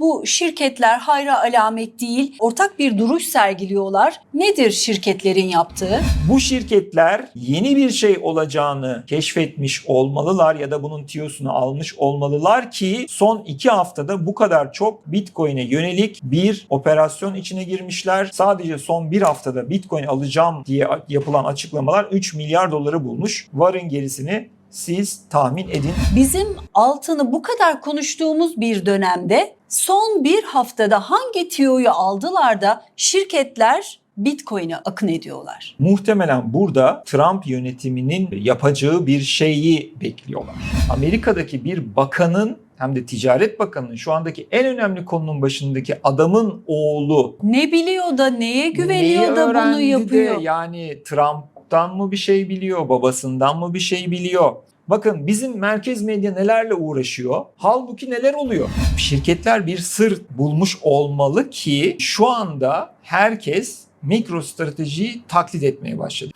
Bu şirketler hayra alamet değil, ortak bir duruş sergiliyorlar. Nedir şirketlerin yaptığı? Bu şirketler yeni bir şey olacağını keşfetmiş olmalılar ya da bunun tiyosunu almış olmalılar ki son iki haftada bu kadar çok Bitcoin'e yönelik bir operasyon içine girmişler. Sadece son bir haftada Bitcoin alacağım diye yapılan açıklamalar 3 milyar doları bulmuş. Varın gerisini siz tahmin edin. Bizim altını bu kadar konuştuğumuz bir dönemde son bir haftada hangi tiyoyu aldılar da şirketler Bitcoin'e akın ediyorlar? Muhtemelen burada Trump yönetiminin yapacağı bir şeyi bekliyorlar. Amerika'daki bir bakanın hem de Ticaret Bakanı'nın şu andaki en önemli konunun başındaki adamın oğlu Ne biliyor da neye güveniyor da bunu öğrendi de yapıyor? yani Trump'tan mı bir şey biliyor, babasından mı bir şey biliyor? Bakın bizim merkez medya nelerle uğraşıyor? Halbuki neler oluyor? Şirketler bir sır bulmuş olmalı ki şu anda herkes mikro stratejiyi taklit etmeye başladı.